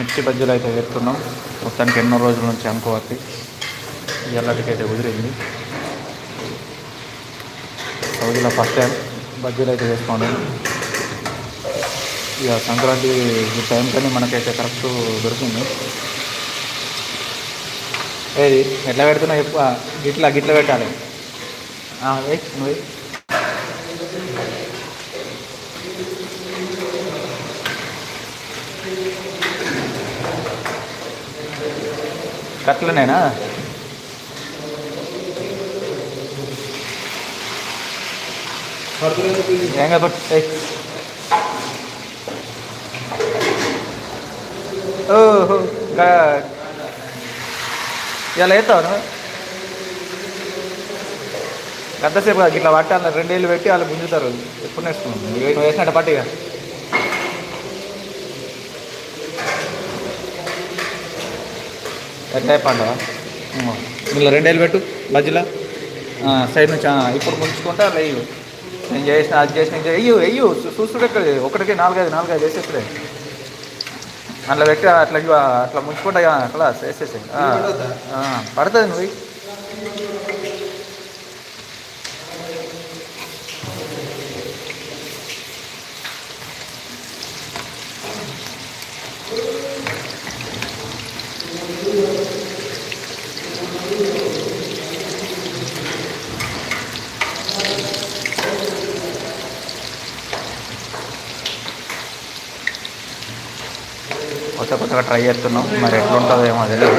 మిర్చి బజ్జీలు అయితే వేస్తున్నాం. మొత్తానికి ఎన్నో రోజుల నుంచి అనుకోవాలి ఎల్లటికైతే కుదిరింది. రోజుల ఫస్ట్ టైం బజ్జీలు అయితే వేసుకోండి. ఇక సంక్రాంతి ఈ టైం కానీ మనకైతే కరెక్ట్ దొరికింది. ఏది? ఎట్లా పెడుతున్నా చెప్పు ఆ, గిట్లా గిట్ల పెట్టాలి. ఆ, నువ్వు. కట్లనేనా ఏం ఓహో గా- ఇలా వేస్తావు నువ్వు? గంటసేపు ఇట్లా పట్టాలి రెండేళ్ళు పెట్టి వాళ్ళు గుంజుతారు. ఎప్పుడు నేర్చుకున్నాను నువ్వు వేసినట్టు పట్టిగా ఎట్లా పండుగ. వీళ్ళు రెండేళ్ళు పెట్టు మధ్యలో? సైడ్ నుంచి ఇప్పుడు ముంచుకుంటా లేవు నేను చేసిన అది చేసిన వెయ్యు వెయ్యు చూస్తుంటే ఇక్కడ ఒకటికి నాలుగైదు నాలుగైదు వేసేస్తే అట్లా పెట్టి అట్లా ఇవ్వ, అట్లా ముంచుకుంటా అట్లా వేసేసి పడుతుంది నువ్వు. కొత్త కొత్తగా ట్రై చేస్తున్నాం. మరి ఎట్లుంటుందో ఏమో తెలియదు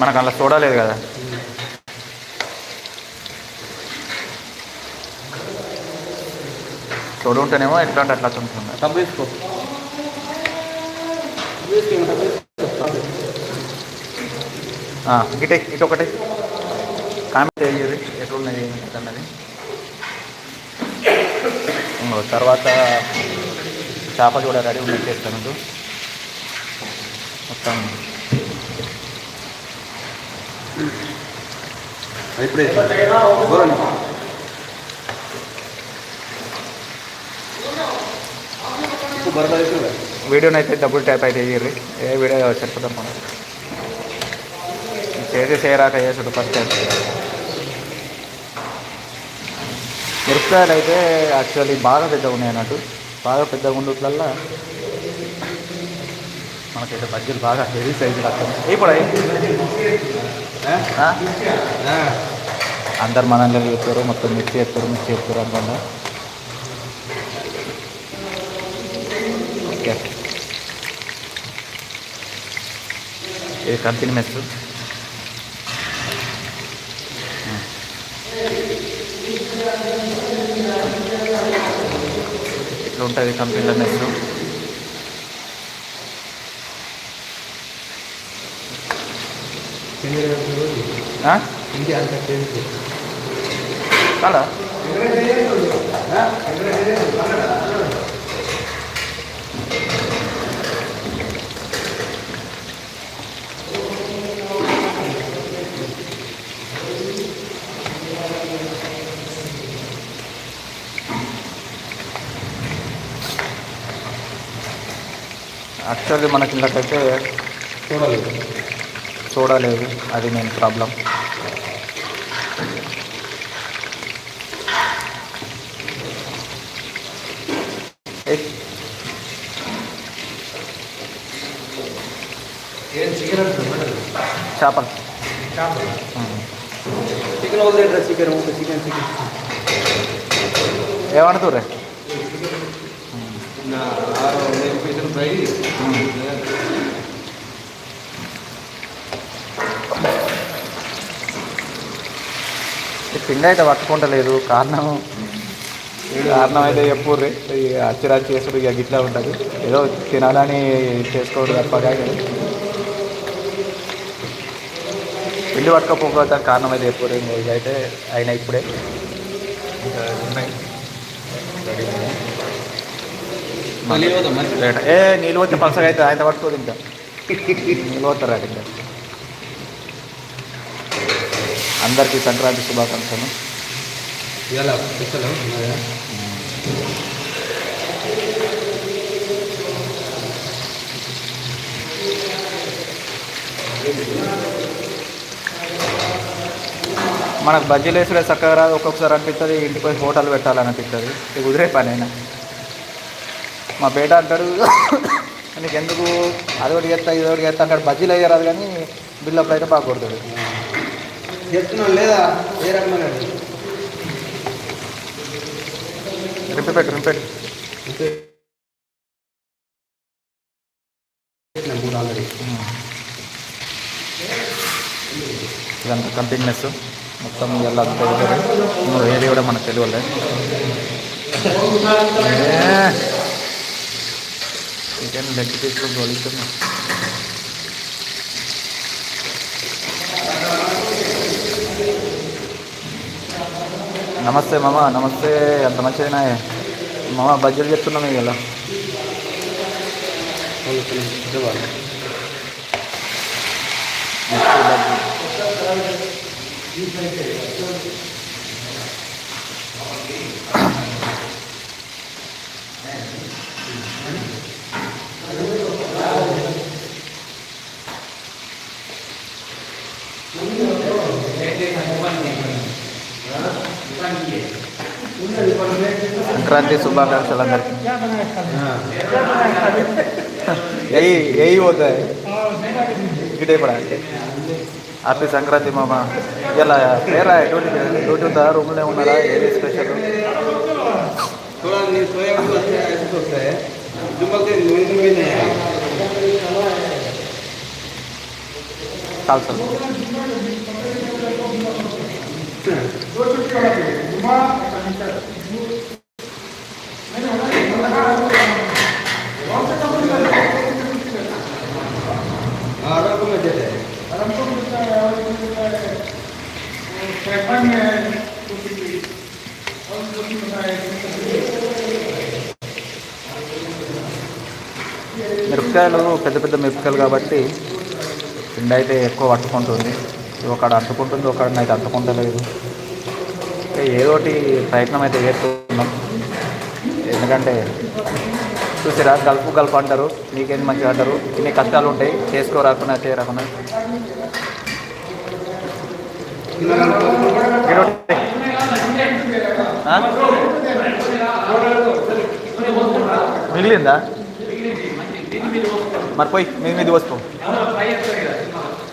మనకు అలా చూడలేదు కదా. చూడు ఉంటేనేమో ఎట్లా అంటే అట్లా ఉంటుంది డబ్బు ఇటే ఇటు ఒకటి. కామెంట్ అయ్యేది ఎట్లున్నది అన్నది తర్వాత చేప కూడా రెడీ ఉన్నది చేస్తాను మొత్తం. ఇప్పుడే వీడియోని అయితే డబుల్ ట్యాప్ అయితే ఇయ్యర్రి. ఏ వీడియో సరిపోతాం మనం చేసి చేయరాక చేసుడు ఫస్ట్ టైం మిరపకాయలు అయితే యాక్చువల్లీ బాగా పెద్దగా ఉన్నాయి అన్నట్టు. బాగా పెద్దగా ఉండుట్లల్లా మనకైతే బజ్జీలు బాగా హెవీ సైజు వస్తుంది ఇప్పుడు అందరు మనల్ని చెప్తారు మొత్తం మిర్చి చెప్తారు మిర్చి చెప్తారు అనుకుంటా. ఓకే. ఇది కంపెనీ మెస్? ఇట్లా ఉంటుంది కంపెనీలో మెస్ ఇంటి అంత టేస్ట్ చాలా యాక్చువల్లీ మనకి ఇందాకైతే చూడలేదు. చూడలేదు. అది మెయిన్ ప్రాబ్లం చేపలు. చికెన్ వదిలేట్రా చికెన్ చికెన్ చికెన్ ఏమడుతుర్రే పిండి అయితే పట్టుకుంటలేదు కారణం కారణం అయితే చెప్పుర్రి అచ్చిరాచి చేసుడు ఇక గిట్లా ఉంటుంది. ఏదో తినాలని చేసుకోవడం తప్ప కానీ పిండి పట్టుకోకపోతే కారణం అయితే చెప్పుర్రి ఇంకో ఇదైతే అయినా ఇప్పుడే ఇంకా ఉన్నాయి రెడీ ఉన్నాయి. ఏ నీళ్ళు పోతే పలసగా అయితే ఆయన పట్టుకోదు ఇంకా. నీళ్ళు పోతారు ఇంకా. అందరికీ సంక్రాంతి శుభాకాంక్షలు. మనకు బజ్జీలు వేసుడే చక్కగా రాదు ఒక్కొక్కసారి అనిపిస్తుంది ఇంటికి పోయి హోటల్ పెట్టాలని అనిపిస్తుంది ఇది కుదిరే పని అయినా మా బేట అంటాడు నీకు ఎందుకు అది ఒకటి చేస్తా ఇది ఒకటి చేస్తా అంటాడు. బజ్జీలు వేయరాదు కానీ బిల్లప్పుడు అయితే బాగా కొడతాడు. లేదా? ఏ రకమైన రింపి పెట్టు రింపి పెట్టు మూడు ఆల్రెడీ. ఇదంతా కంటిన్యూస్ మొత్తం నువ్వు ఏది కూడా మనకు తెలియలే. చికెన్ లెగ్ పీసులు గొలుస్తున్నాం. నమస్తే మామ నమస్తే. అంత మంచిదేనా మామ బడ్జెట్ చెప్తున్నాం ఇలా వాళ్ళు సంక్రాంతి శుభాకాంక్షలు అందరికి ఎయి ఎయి పడాలి హ్యాపీ సంక్రాంతి మామ. ఇలా పేరా ఎటువంటి డ్యూటీ ఉందా? రూమ్లో ఉన్నారా? ఏది స్పెషల్? కాల్సల్ మిరపకాయలు పెద్ద పెద్ద మిరపకాయలు కాబట్టి పిండి అయితే ఎక్కువ పట్టుకుంటుంది. ఒకడు అంటుకుంటుంది ఒకడు అయితే అంటుకుంటలేదు అంటే ఏదో ఒకటి ప్రయత్నం అయితే చేస్తున్నాం. ఎందుకంటే చూసిరా గల్పు గల్పు అంటారు నీకేం మంచిగా అంటారు. ఇన్ని కష్టాలు ఉంటాయి చేసుకోరాకుండా చేయరాకుండా మిగిలిందా? మరి పోయి మీ మీద వస్తాం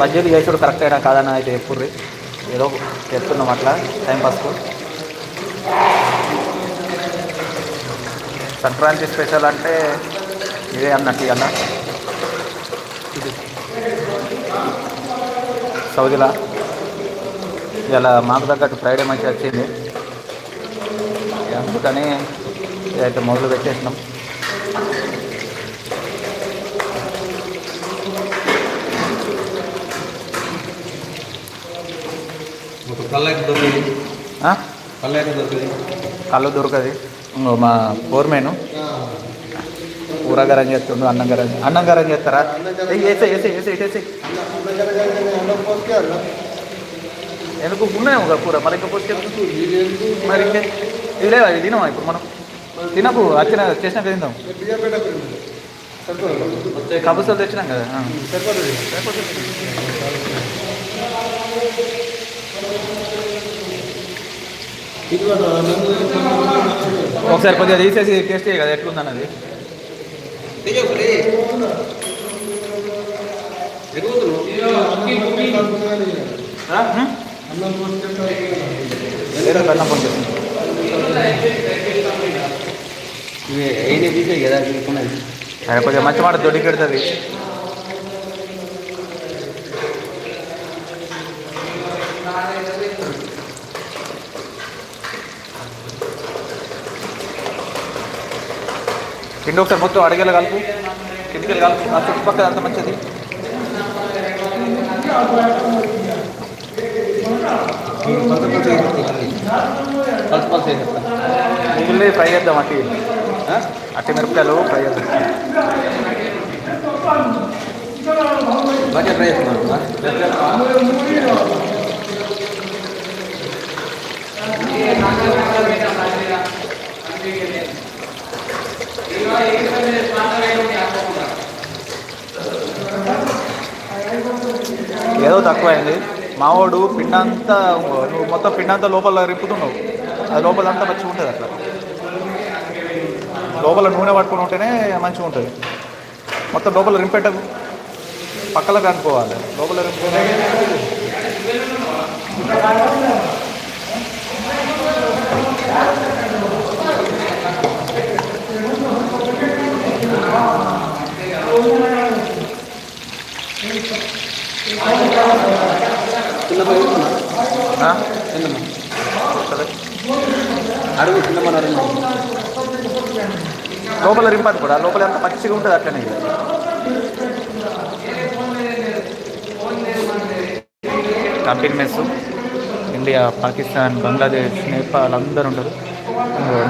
మధ్యలో బడ్జెట్ చేసుడు కరెక్ట్ అయినా కాదని అయితే చెప్పుర్రి ఏదో చెప్తున్నాం అట్లా టైంపాస్కు సంక్రాంతి స్పెషల్ అంటే ఇదే అన్నట్టు అన్న సౌదీలా ఇలా మాకు తగ్గట్టు ఫ్రైడే మంచిగా వచ్చింది. అందుకని ఇదైతే మొదలు పెట్టేసినాం ఒక పల్లకి దొరికింది ఆ? పల్లకి దొరికింది కళ్ళు దొరకది. మా ఫోర్మేను కూర గరం చేస్తుండు అన్నం గరం అన్నం గరం చేస్తారా? ఏయ్, వేసే వేసే వేసే ఇటు వేసే ఎందుకు ఉన్నాయి ఒక కూర? మరి ఇంకా మరి ఇంకే ఇది తినమా ఇప్పుడు మనం? తినకు వచ్చిన చేసినాక తిందాం. కబుసలు తెచ్చినాం కదా. ఒకసారి కొద్దిగా తీసేసి టేస్ట్ కదా ఎట్లుందన్నది? కన్నా పంపిస్తుంది ఇవి అయినా తీసాయి కదా కొంచెం మంచి మాట దొడ్డి పెడుతుంది కింద ఒకసారి మొత్తం అడిగేలా కలుపు. కిందికి కలుపు. ఆ చుట్టుపక్కల అంత మంచిది. కొత్త కొత్త పల్స్ మిగిలిన ఫ్రై చేద్దాం అట్టి. అట్టి మిరపకాయలు ఫ్రై చేద్దాం. బాగా ఫ్రై చేస్తున్నాను ఏదో తక్కువైంది. మావాడు పిండంతా నువ్వు మొత్తం పిండంతా లోపల రింపుతున్నావు అది లోపలంతా మంచిగా ఉంటుంది అట్లా. లోపల నూనె పట్టుకుని ఉంటేనే మంచిగా ఉంటుంది. మొత్తం లోపల రింపెట్టకు. పక్కలకు అనుకోవాలి లోపల రింపుకుంటే చిన్న పై ఆ? చిన్నమ్మ సరే. అడుగు చిన్నమ్మ అడుగు లోపల రింపది కూడా లోపల ఎంత పచ్చిగా ఉంటుంది అట్లనే company mess. India Pakistan Bangladesh Nepal అందరు ఉంటారు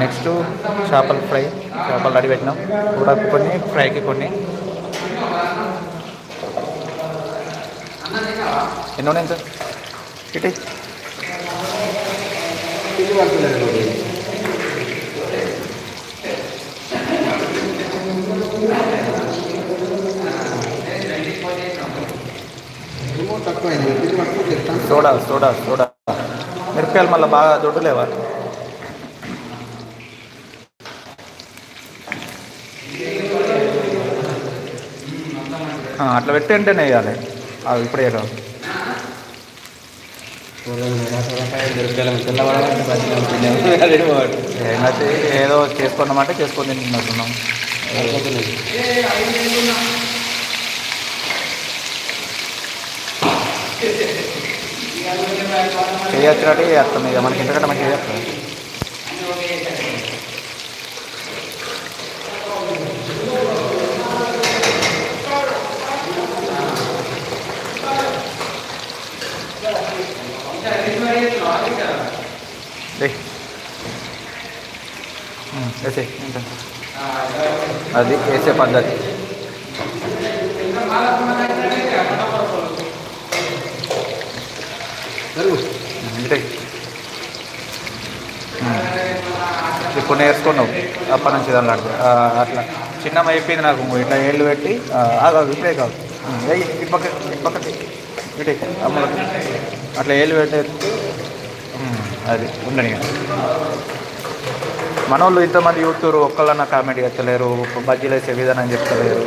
నెక్స్ట్ చేపల ఫ్రై చేపలు రెడీ పెట్టినాం. కూరకు కొన్ని ఫ్రైకి కొన్ని. ఎన్ని ఉన్నాయి సార్? ఇటీ. Soda soda soda. మిరపకాయలు మళ్ళీ బాగా దొడ్డలేవా అట్లా పెట్టి వెంటనే వేయాలి అవి ఇప్పుడే రావు ఏదో చేసుకున్నామంటే చేసుకొని తింటున్నట్టున్నాం. చేయొచ్చినట్టు చేస్తాం ఇక. మనకి ఇంతకంటే మంచిగా చేస్తాం. ఏయ్. అది వేసే పద్ధతి అంటే ఇప్పుడు నేర్చుకున్నావు? అప్పటి నుంచి దాని అట్లా. చిన్న అయిపోయింది నాకు ఇట్లా ఏళ్ళు పెట్టి ఆ, ఇప్పుడే కాదు. ఉమ్, వెయ్యి పక్కకి ఇటే అట్లా ఏళ్ళు పెట్టే అది ఉండని మనోళ్ళు ఇంతమంది యూత్ ఒక్కళ్ళన్నా కామెడీ ఎత్తలేరు బజ్జీలు వేసే విధానం చెప్తలేరు.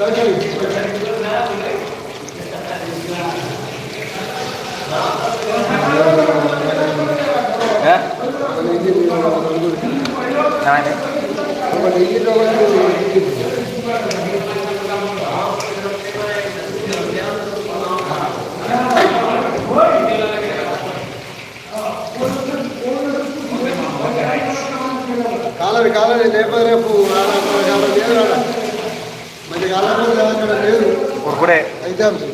ఏ? కాలవి కాలవి లేకపోతే రేపు రాడా కాలం లేదు ఎగ్జామ్స్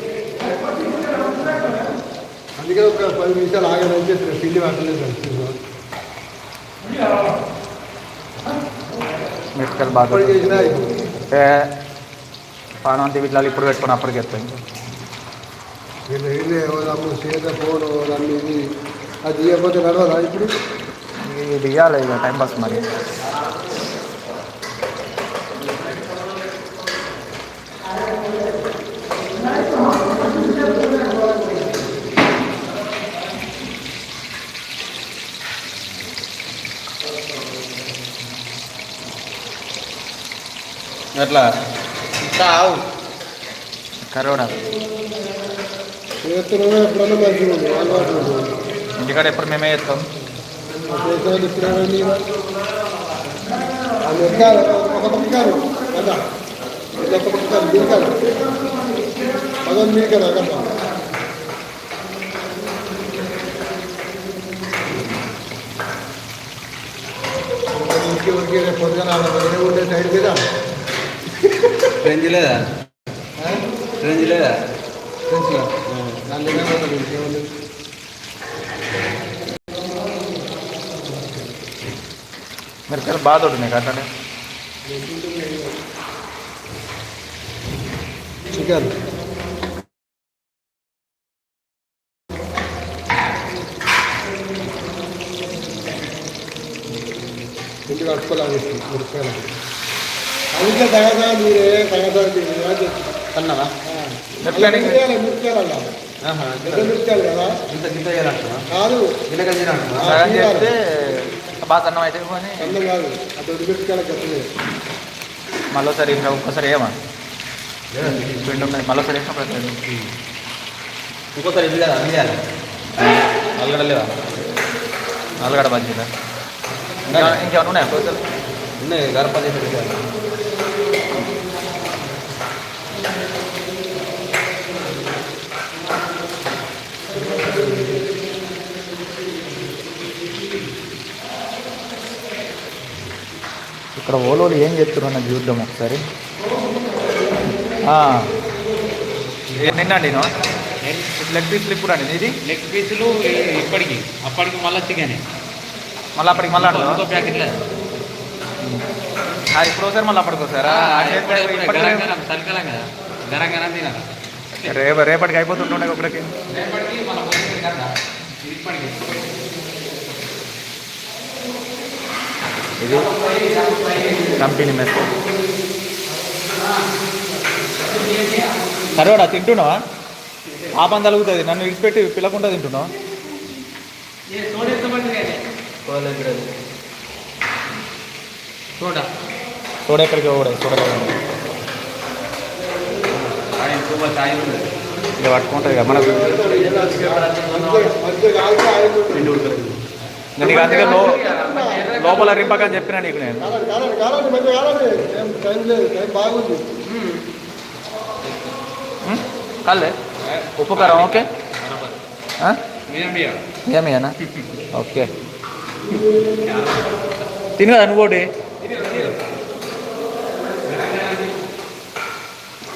అందుకే ఒక పది నిమిషాలు చెప్పి పిండి పట్టలేదు. మిరపకాయలు బాగా అప్పుడు చేసినా అయిపోతుంది. అంటే పానం వీటిలో ఇప్పుడు పెట్టుకుని అప్పటికి ఎత్తాను అది ఇవ్వకపోతే నడవదా ఇప్పుడు? ఇది ఇవ్వాలి టైం పాస్ మరి. ఎట్లా ఆవు కరోడా చేస్తున్నామే ఎప్పుడన్నా మంచిగా ఉంది అలవాటు ఉంది ఇంటికాడ ఎప్పుడు మేమే చేస్తాం చేస్తాను ఇప్పుడేమైంది అది ఎక్కాలి ఒక పక్కకారు కదా ఇది ఒక పక్కకారు మీకారు పదం మీకరా కదా ఉరికి ఉరికి రేపు పొద్దున అలా ఉండే సైడ్ మీద రేంజ్ లేదా? రేంజ్ లేదా? ఇంకేముంది మీరు చాలా బాధ ఉంటుంది అట్లనే. చికెన్. ఇంటి కట్టుకోవాలి ఉడికాలి అందుకే తగదా మీరే తగదా మీరు అన్నవా? మిర్చాలు కదా. ఇంత గింత చేయాలంటున్నా కాదు. గిన్నె చేయాలంటున్నా సగం చేస్తే బాగా అన్నం అయితే కానీ అన్నం కాదు. అది మిర్చాల గట్టిదే మళ్ళీ ఒకసారి ఇంకా ఒక్కసారి ఏమా? పిండి ఉన్నది. మళ్ళీ ఒకసారి వేసినప్పుడు. ఇంకోసారి ఇది కదా అన్ని చేయాలి నల్గడ లేవా నల్గడ ఇంకా ఇంకేమైనా ఉన్నాయా? ఉన్నాయి. గరప చేసి ఇక్కడ ఓలోలు ఏం చెప్తున్నారు నాకు చూద్దాం ఒకసారి. నిన్నండి నేను? లెగ్ పీస్ లిప్ రండి ఇది లెగ్ పీసులు ఇప్పటికి. అప్పటికి మళ్ళీ చికెన్. మళ్ళీ అప్పటికి మళ్ళీ అంటారా? ప్యాకెట్ లేదు ఇప్పుడు ఒకసారి మళ్ళీ అప్పటికి ఒకసారి తినాలి? రేపు రేపటికి అయిపోతుంటుండే ఒకటికి రేపటికి మన పొద్దున్న కదా ఇది కంపెనీ మెస్ సరేవాడా తింటున్నావా? ఆ పని తలుగుతుంది. నన్ను విడిచిపెట్టి పిల్లకుండా తింటున్నావు? చూడ చూడ ఎక్కడికి కూడా చూడ ఇంకో ఇక పట్టుకుంటుంది కదా మనకు నీకు అందుకే లో లోపల రింపకని చెప్పినా నీకు నేను. కాలండి కాలండి కాలండి మధ్య కాలండి ఏం టైం లేదు టైం బాగుంది ఉం? కల్లే ఉప్పు కారం ఓకే. ఏమయ్యానా ఓకే. తిను కదా ఒకటి?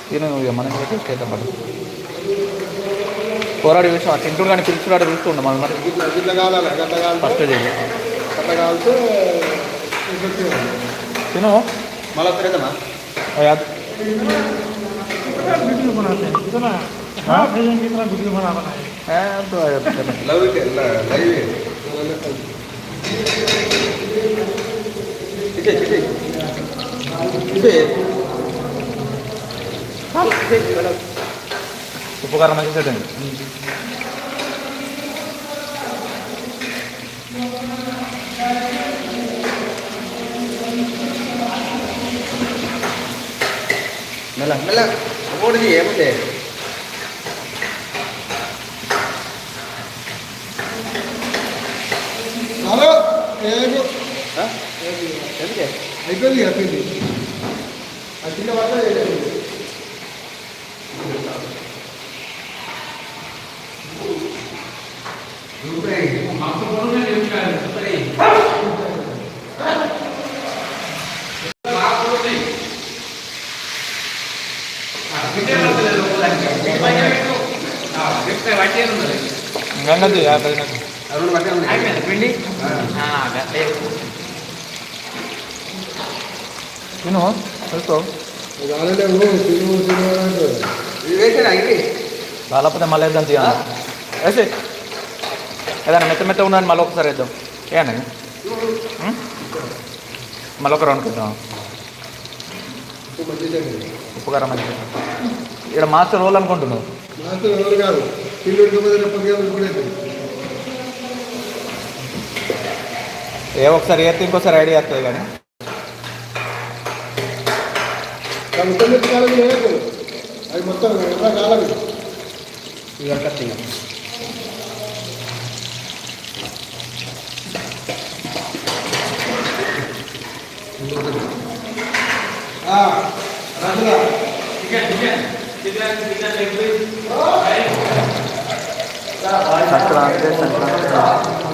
తిను ఇక మనం చేద్దాం పోరాడు చూసాం తింటుడు కానీ పిలుచురాడు చూస్తుండ మనం మరి గిట్ల గిట్ల కాలాలి గట్ల కాలితే ఫస్ట్ చేయి గట్ల కాలితే effective ఉంది. తిను మళ్ళీ ఒకసారి వేద్దామా ఓ ఉప్పు కారం మంచి సెట్ అయింది మెల్ల ఏముంది? అయిపోయింది అయిపోయింది. చిన్న వర్షం అయిపోయింది గంగది యాభై తిను రాలేకపోతే మళ్ళీ వేద్దాం తీయాలి వేసే ఏదైనా మెత్త మెత్త ఉన్నదని మళ్ళీ ఒకసారి వేద్దాం ఏనా మళ్ళీ ఒక రౌండ్ మంచిదే ఉప్పు కారం మంచి ఇక్కడ మాస్టర్ రోల్ అనుకుంటున్నావు మాస్టర్ ఎవరు కాదు ఏ ఒకసారి వేస్తే ఇంకోసారి ఐడియా వస్తుంది కానీ. అవి మొత్తం ఇవి కట్టింగ్ రాజులా సంక్రాంతి సంక్రాంతి.